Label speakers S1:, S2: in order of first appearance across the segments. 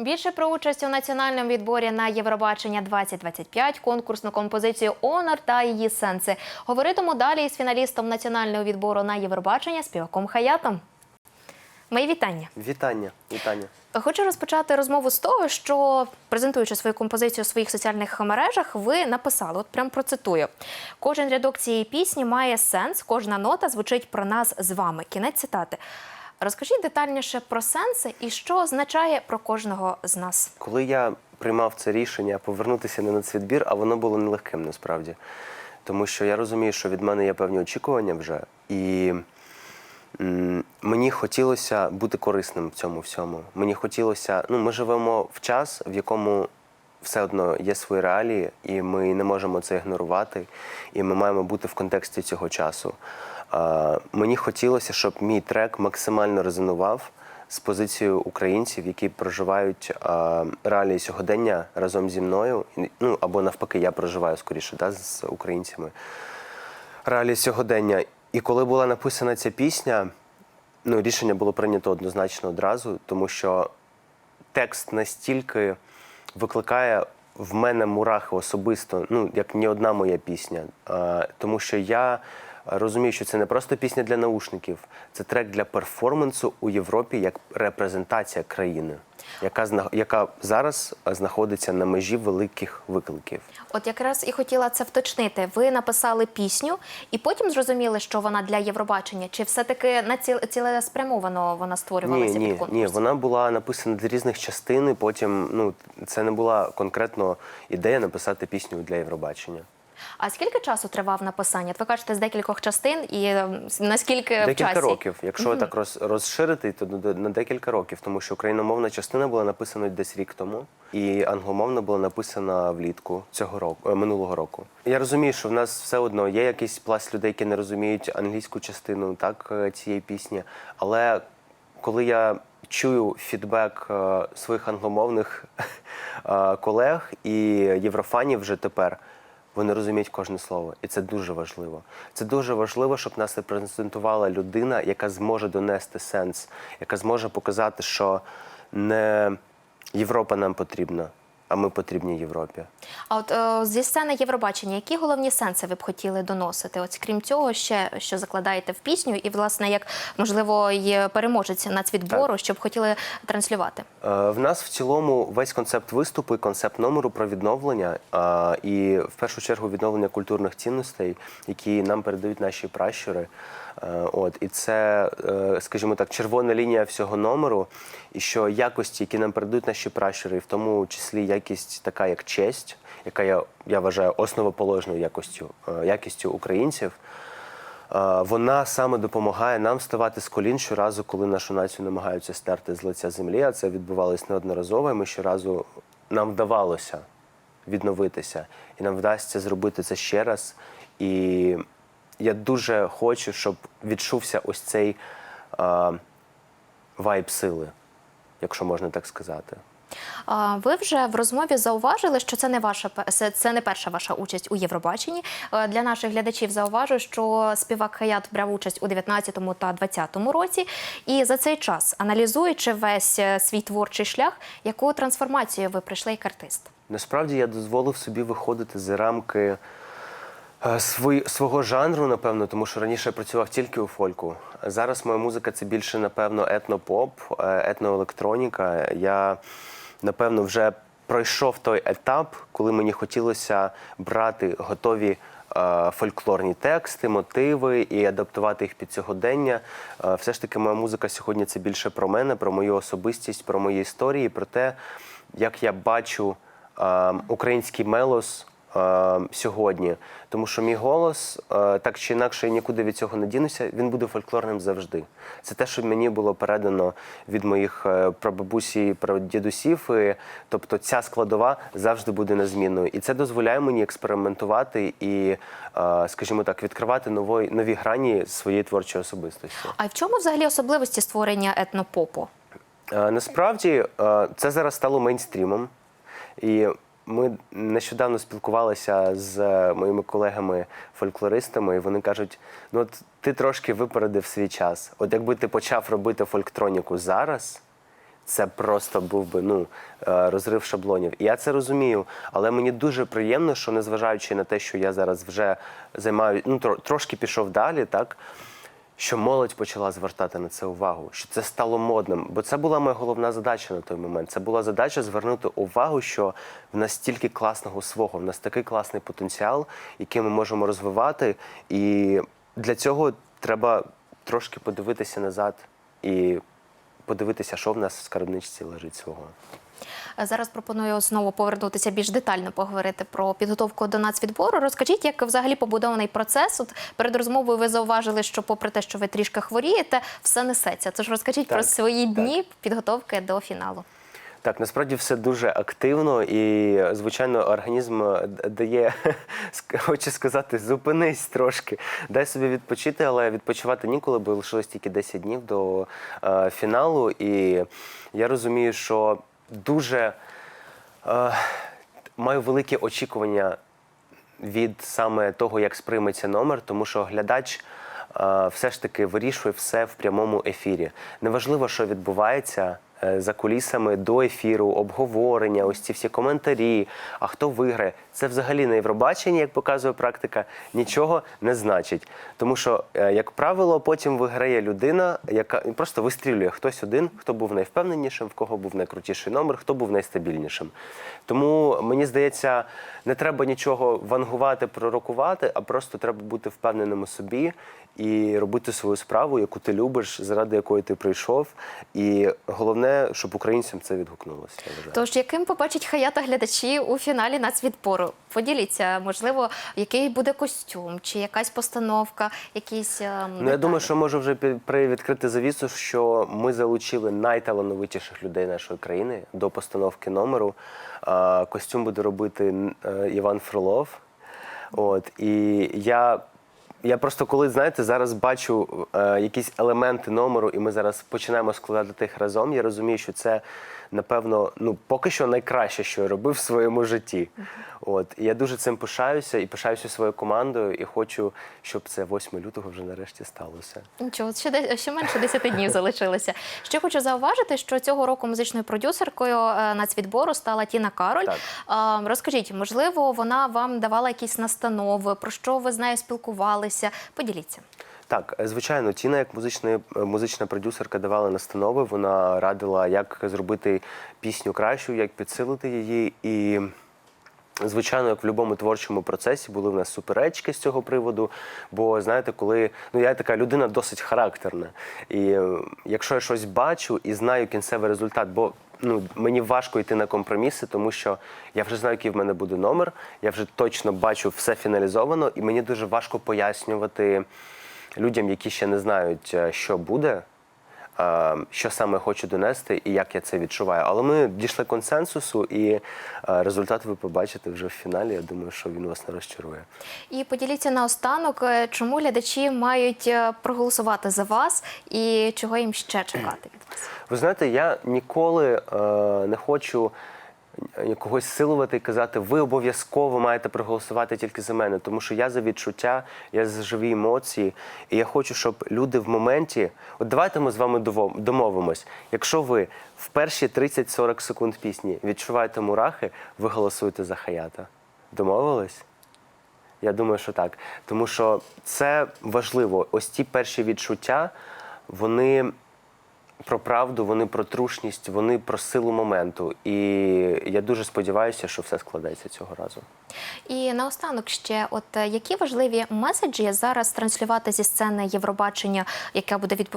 S1: Більше про участь у національному відборі на Євробачення 2025, конкурсну композицію Онор та її сенси. Говоритиму далі із фіналістом національного відбору на Євробачення співаком Хаятом. Мої вітання.
S2: Вітання, вітання.
S1: Хочу розпочати розмову з того, що презентуючи свою композицію у своїх соціальних мережах, ви написали, от прям процитую: кожен рядок цієї пісні має сенс, кожна нота звучить про нас з вами. Кінець цитати. Розкажіть детальніше про сенси і що означає про кожного з нас.
S2: Коли я приймав це рішення повернутися на нацвідбір, а воно було нелегким насправді. Тому що я розумію, що від мене є певні очікування вже, і мені хотілося бути корисним в цьому всьому. Mені хотілося, ну, ми живемо в час, в якому все одно є свої реалії, і ми не можемо це ігнорувати, і ми маємо бути в контексті цього часу. Мені хотілося, щоб мій трек максимально резонував з позицією українців, які проживають реалії сьогодення разом зі мною. Ну або навпаки, я проживаю скоріше да, з українцями. Реалії сьогодення. І коли була написана ця пісня, ну рішення було прийнято однозначно одразу, тому що текст настільки викликає в мене мурахи особисто, ну як ні одна моя пісня. Тому що я розумію, що це не просто пісня для наушників, це трек для перформансу у Європі як репрезентація країни, яка яка зараз знаходиться на межі великих викликів.
S1: От якраз і хотіла це вточнити. Ви написали пісню і потім зрозуміли, що вона для Євробачення, чи все-таки на ціл- цілеспрямовано вона створювалася
S2: Ні,
S1: під конкурс?
S2: ні, вона була написана для різних частин. і Потім ну це не була конкретно ідея написати пісню для Євробачення.
S1: А скільки часу тривав написання? От ви кажете з декількох частин, і ем, наскільки в
S2: Декілька
S1: часі?
S2: років. Якщо так роз, розширити, то на- на декілька років, тому що україномовна частина була написана десь рік тому, і англомовна була написана влітку цього року, е, минулого року. Я розумію, що в нас все одно є якийсь пласт людей, які не розуміють англійську частину так е, цієї пісні. Але коли я чую фідбек е, своїх англомовних е, колег і єврофанів вже тепер. Вони розуміють кожне слово, і це дуже важливо. Це дуже важливо, щоб нас репрезентувала людина, яка зможе донести сенс, яка зможе показати, що не Європа нам потрібна, а ми потрібні Європі.
S1: А от е, зі сцени Євробачення, які головні сенси ви б хотіли доносити? От крім цього, ще що закладаєте в пісню, і власне як можливо є переможець нацвідбору, що б хотіли транслювати?
S2: Е, В нас в цілому весь концепт виступу і концепт номеру про відновлення, а, і в першу чергу відновлення культурних цінностей, які нам передають наші пращури. Е, От і це, е, скажімо так, червона лінія всього номеру, і що якості, які нам передають наші пращури, і в тому числі якість така, як честь, яка я, я вважаю основоположною якостю, е, якістю українців. Е, Вона саме допомагає нам ставати з колін щоразу, коли нашу націю намагаються стерти з лиця землі. А це відбувалось неодноразово. і Ми щоразу нам вдавалося відновитися, і нам вдасться зробити це ще раз. І я дуже хочу, щоб відчувся ось цей е, вайб сили, якщо можна так сказати.
S1: Ви вже в розмові зауважили, що це не ваша це- не перша ваша участь у Євробаченні. Е, Для наших глядачів зауважу, що співак Хаят брав участь у 19-му та 20-му році. І за цей час, аналізуючи весь е, свій творчий шлях, яку трансформацію ви прийшли як артист?
S2: Насправді я дозволив собі виходити за рамки е, свого жанру, напевно, тому що раніше я працював тільки у фольку. Зараз моя музика це більше, напевно, етнопоп, етноелектроніка. Я, напевно, вже пройшов той етап, коли мені хотілося брати готові. е, Фольклорні тексти, мотиви і адаптувати їх під сьогодення. Е, Все ж таки, моя музика сьогодні це більше про мене, про мою особистість, про мої історії, про те, як я бачу е, український мелос сьогодні. Тому що мій голос, е, так чи інакше, я нікуди від цього не дінуся, він буде фольклорним завжди. Це те, що мені було передано від моїх е, прабабусі і прадідусів. І, тобто ця складова завжди буде незмінною. І це дозволяє мені експериментувати і, е, скажімо так, відкривати нової, нові грані своєї творчої особистості.
S1: А в чому взагалі особливості створення етнопопу?
S2: Е, Насправді е, це зараз стало мейнстрімом. І ми нещодавно спілкувалися з е, моїми колегами-фольклористами, і вони кажуть: ну от ти трошки випередив свій час. От якби ти почав робити фольктроніку зараз, це просто був би ну, е, розрив шаблонів. І я це розумію. Але мені дуже приємно, що незважаючи на те, що я зараз вже займаю, ну тро- трошки пішов далі, так. Що молодь почала звертати на це увагу, що це стало модним. Бо це була моя головна задача на той момент. Це була задача звернути увагу, що в нас стільки класного свого, в нас такий класний потенціал, який ми можемо розвивати. І для цього треба трошки подивитися назад і подивитися, що в нас в скарбничці лежить свого.
S1: Е, Зараз пропоную знову повернутися більш детально поговорити про підготовку до нацвідбору. Розкажіть, як взагалі побудований процес? От перед розмовою ви зауважили, що, попри те, що ви трішки хворієте, все несеться. Тож розкажіть про свої
S2: так.
S1: дні підготовки до фіналу.
S2: Так, насправді все дуже активно, і звичайно, організм е, дає, хочу сказати, зупинись трошки, дай собі відпочити, але відпочивати ніколи, бо лишилось тільки 10 днів до е, фіналу. І я розумію, що дуже е, маю великі очікування від саме того, як сприйметься номер, тому що глядач е, все ж таки вирішує все в прямому ефірі. Неважливо, що відбувається. Е, За кулісами до ефіру, обговорення, ось ці всі коментарі. А хто виграє? Це взагалі на Євробаченні, як показує практика, нічого не значить. Тому що, е, як правило, потім виграє людина, яка просто вистрілює хтось один, хто був найвпевненішим, в кого був найкрутіший номер, хто був найстабільнішим. Тому мені здається, не треба нічого вангувати, пророкувати, а просто треба бути впевненим у собі і робити свою справу, яку ти любиш, заради якої ти прийшов. І головне, щоб українцям це відгукнулося.
S1: Тож, яким побачить хаята глядачі у фіналі нацвідбору? Поділіться, можливо, який буде костюм, чи якась постановка, якісь ем,
S2: Ну, я
S1: деталі?
S2: думаю, що можу вже пі- привідкрити завісу, що ми залучили найталановитіших людей нашої країни до постановки номеру. А, Костюм буде робити е, Іван Фролов. От і я. Я просто коли знаєте, зараз бачу е, якісь елементи номеру, і ми зараз починаємо складати їх разом. Я розумію, що це напевно ну поки що найкраще, що я робив в своєму житті. От і я дуже цим пишаюся і пишаюся своєю командою, і хочу, щоб це 8 лютого вже нарешті сталося.
S1: Нічого, ще, ще менше 10 днів залишилося. Ще хочу зауважити, що цього року музичною продюсеркою е, нацвідбору стала Тіна Кароль.
S2: Так.
S1: Розкажіть, можливо, вона вам давала якісь настанови, про що ви з нею спілкувалися? Поділіться.
S2: Так, е, звичайно, Тіна, як музична, музична продюсерка, давала настанови. Вона радила, як зробити пісню кращу, як підсилити її. І, звичайно, як в будь-якому творчому процесі були в нас суперечки з цього приводу. Бо знаєте, коли ну я така людина досить характерна. І е, якщо я щось бачу і знаю кінцевий результат, бо ну мені важко йти на компроміси, тому що я вже знаю, який в мене буде номер. Я вже точно бачу все фіналізовано, і мені дуже важко пояснювати людям, які ще не знають, е, що буде, е, що саме хочу донести і як я це відчуваю. Але ми дійшли консенсусу, і е, результат ви побачите вже в фіналі. Я думаю, що він вас не розчарує.
S1: І поділіться наостанок, чому глядачі мають проголосувати за вас і чого їм ще чекати від вас.
S2: Ви знаєте, я ніколи не хочу когось силувати і казати, ви обов'язково маєте проголосувати тільки за мене, тому що я за відчуття, я за живі емоції, і я хочу, щоб люди в моменті. От давайте ми з вами домовимось. Якщо ви в перші 30-40 секунд пісні відчуваєте мурахи, ви голосуєте за хаята. Домовились? Я думаю, що так. Тому що це важливо. Ось ті перші відчуття, вони про правду, вони про трушність, вони про силу моменту. І я дуже сподіваюся, що все складеться цього разу.
S1: І наостанок ще, от е, які важливі меседжі зараз транслювати зі сцени Євробачення, яке буде від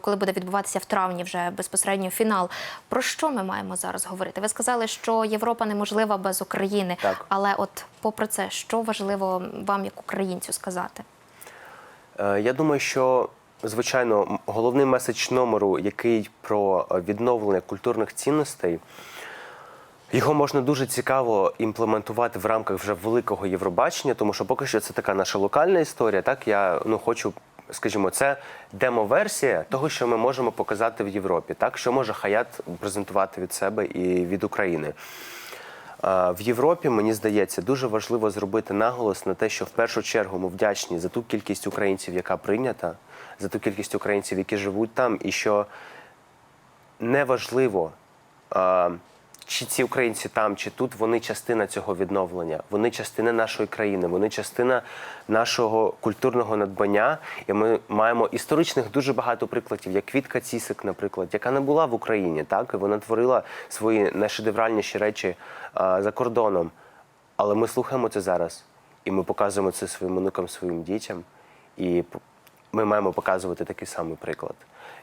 S1: коли буде відбуватися в травні, вже безпосередньо фінал. Про що ми маємо зараз говорити? Ви сказали, що Європа неможлива без України.
S2: Так.
S1: Але от попри це, що важливо вам як українцю сказати?
S2: Е, Я думаю, що звичайно головний меседж номеру, який про е, відновлення культурних цінностей. Його можна дуже цікаво імплементувати в рамках вже великого Євробачення, тому що поки що це така наша локальна історія. Так я ну хочу, скажімо, це демо-версія того, що ми можемо показати в Європі, так що може Хаят презентувати від себе і від України. В Європі, мені здається, дуже важливо зробити наголос на те, що в першу чергу ми вдячні за ту кількість українців, яка прийнята, за ту кількість українців, які живуть там, і що неважливо, чи ці українці там, чи тут, вони частина цього відновлення, вони частина нашої країни, вони частина нашого культурного надбання. І ми маємо історичних дуже багато прикладів, як Квітка Цісик, наприклад, яка не була в Україні, так і вона творила свої найшедевральніші речі е, за кордоном. Але ми слухаємо це зараз, і ми показуємо це своїм онукам, своїм дітям. І ми маємо показувати такий самий приклад.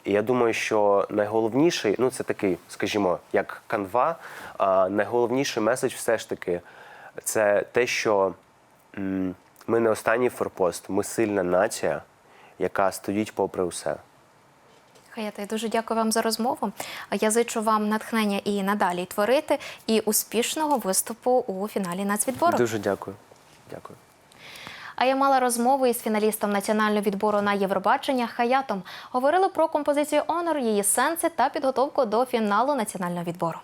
S2: І я думаю, що найголовніший, ну це такий, скажімо, як канва, а найголовніший меседж все ж таки це те, що ми не останній форпост, ми сильна нація, яка стоїть попри усе.
S1: Хаята, я дуже дякую вам за розмову. Я зичу вам натхнення і надалі творити, і успішного виступу у фіналі нацвідбору.
S2: Дуже дякую. Дякую.
S1: А я мала розмову із фіналістом національного відбору на Євробачення Хаятом. Говорили про композицію Онор, її сенси та підготовку до фіналу національного відбору.